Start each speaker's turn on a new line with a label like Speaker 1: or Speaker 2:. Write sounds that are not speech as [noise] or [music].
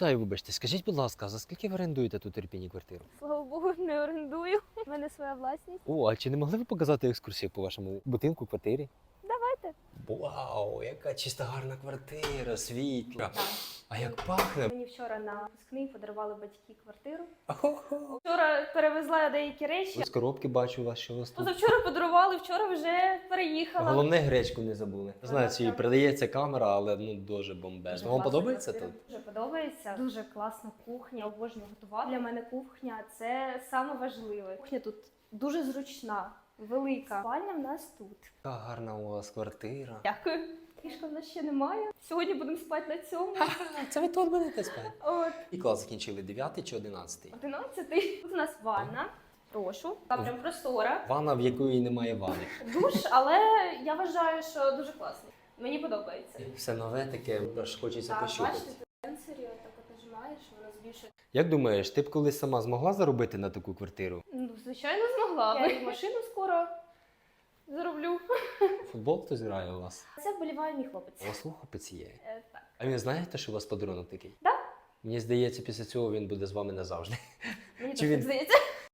Speaker 1: Питаю, вибачте, скажіть, будь ласка, за скільки ви орендуєте тут терпіні Ірпіні квартиру?
Speaker 2: Слава Богу, не орендую. У мене своя власність.
Speaker 1: О, а чи не могли ви показати екскурсію по вашому будинку, квартирі?
Speaker 2: Давайте.
Speaker 1: Вау, яка чиста гарна квартира, світла. А як пахне?
Speaker 2: Мені вчора на випускний подарували батьки квартиру.
Speaker 1: Охо-хо.
Speaker 2: Вчора перевезла деякі речі.
Speaker 1: З коробки бачу у вас, що у вас тут.
Speaker 2: Позавчора подарували, вчора вже переїхала.
Speaker 1: Головне гречку не забули. Знаю,
Speaker 2: Так,
Speaker 1: чи передається камера, але ну дуже
Speaker 2: Дуже.
Speaker 1: Вам
Speaker 2: класна
Speaker 1: подобається
Speaker 2: квартира.
Speaker 1: тут?
Speaker 2: Дуже подобається. Дуже класна кухня. Обожнюю готувати. Для мене кухня це саме важливе. Кухня тут дуже зручна, велика. Спальня в нас тут.
Speaker 1: Яка гарна у вас квартира.
Speaker 2: Дякую. Ліжка в нас ще немає. Сьогодні будемо спати на цьому.
Speaker 1: Це ви тут будете [laughs] спати?
Speaker 2: От
Speaker 1: І клас закінчили 9 чи 11?
Speaker 2: 11. Тут у нас ванна. Прошу. Там прям простора.
Speaker 1: Ванна, в якої немає ванни.
Speaker 2: Душ, але я вважаю, що дуже класний. Мені подобається.
Speaker 1: Все нове таке, аж хочеться
Speaker 2: Так,
Speaker 1: пощупати.
Speaker 2: бачите, сенсорі, отак от нажимаєш, воно збільшує.
Speaker 1: Як думаєш, ти б колись сама змогла заробити на таку квартиру?
Speaker 2: Ну, звичайно, змогла. Я і машину скоро.
Speaker 1: Футбол хтось грає у вас?
Speaker 2: Це вболіває мій хлопець.
Speaker 1: У вас хлопець є.
Speaker 2: Е, Так.
Speaker 1: А він знаєте, що у вас подарунок такий?
Speaker 2: Да.
Speaker 1: Мені здається, після цього він буде з вами назавжди.
Speaker 2: Мені
Speaker 1: Чи
Speaker 2: теж
Speaker 1: він-
Speaker 2: здається.